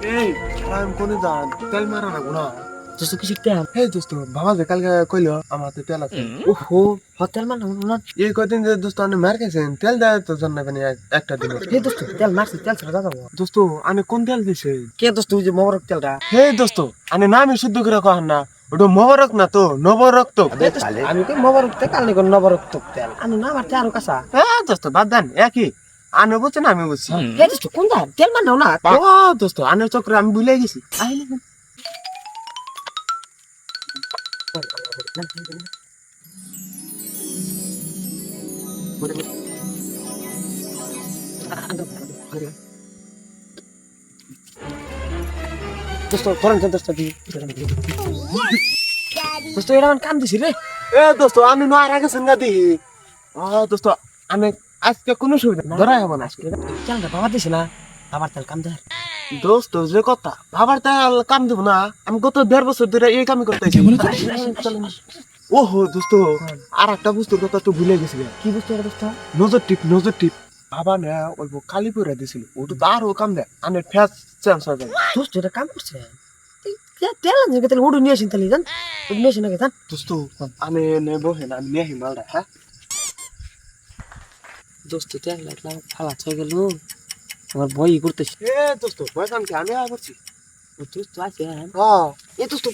কোনে যান? তেল মারা না? গুনা দোস্ত কিছু তেল হে দোস্ত বাবা যে কালকে কইলো আমার তো তেল আছে। ওহো হোটেল মানে না এই কদিন যে দোস্ত আপনি মার খাইছেন তেল দেয় তো জানাবেন একটা দিন হে দোস্ত তেল মারছে তেল ছাড়া যাব। দোস্ত আমি কোন তেল দিছে? কে দোস্ত ওই যে মোবারক তেলটা? হে দোস্ত আমি নামই শুদ্ধ করে কহান না। ওটা মোবারক না তো নবরক তো আমি তো মোবারক তেল কাল নবরক তেল। আমি না মারতে আরও কাঁচা। হ্যাঁ দোস্ত বাদ দেন একই আনে বুঝছেন আমি বুঝছি হে দোস্ত কোন দা তেল মানে না ও দোস্ত আনের চক্রে আমি ভুলে গেছি। আইলে না। দোস্ত ধরেন তো দোস্ত দি। দোস্ত এটা আমার কাম দিছি রে। এ দোস্ত আমি নো আর আগে সঙ্গা দি। ও দোস্ত আমি আজকে কোনো সুবিধা ধরাই হব না আজকে। তেলটা বাবা দিছে না? বাবার তেল কাম দেয় দোস্ত যে কথা। ভাবার তেল কাম দেবো না। আমি গত দেড় বছর ধরে এই কামই করতেছি ওহো দোস্ত আর একটা বুঝতে কথা তো ভুলে গেছি কি পারো দোস্ত? নজর টিপ নজর টিপ। বাবা না অল্প কালি পরে দিছিল। ওটা তো আরও কাম দেয়। আনের ফ্যাস চেঞ্জ হয়ে যায়। দোস্ত এটা কাম করছে? তেল আনছে তেল উড়ে নিয়ে আসেন তাহলে জান? নিয়ে আসেন নাকি জান? দোস্ত আমি নেব হেন আমি নেহি মালটা হ্যাঁ? দোস্ত ফালা ছয় গেল। আমার বই করতেছি এ দোস্ত বয়স আমি আমি আর করছি। দোস্ত আছে হ্যাঁ এ দোস্ত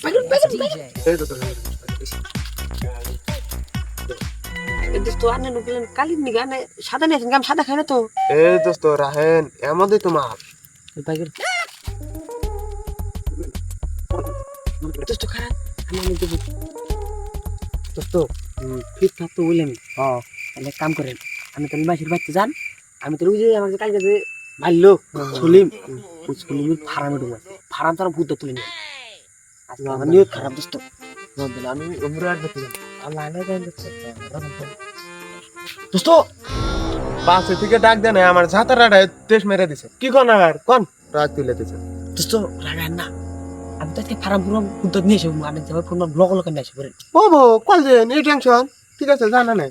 এ দোস্ত আনে নুকিলেন কালির নিগে আনে সাদা সাদা খাই না তো। এই দোস্ত রাহেন এমনই তোমার প্যাকেট দোস্ত খারাপ। আমি আমি দেবো। দোস্ত ঠিক থাক তো বললাম হ্যাঁ তাহলে কাম করেন। আমি তাহলে মাসির বাড়িতে যান আমি তো ওই যে আমার যে কালকে যে মারলো সলিম ওই সলিমের ফার্মে ঢুকবো ফার্ম তারা ভূত তুলে নিয়ে আজকে আমার নিয়ত খারাপ দোস্ত। আমি উমরে আর আল্লাহ জানে দোস্ত পাশে থেকে ডাক দেয় না আমার ঝাঁতারাটা তেজ মেরে দিছে। কি কোন আর? কোন? রাত তুলে দিছে। দোস্ত রাগান না। আমি তো আজকে ফার্ম পুরো ভূত নিয়ে এসে আমি যাব পুরো ব্লক লোক নিয়ে আসে ও কল যে এই টেনশন ঠিক আছে জানা নাই।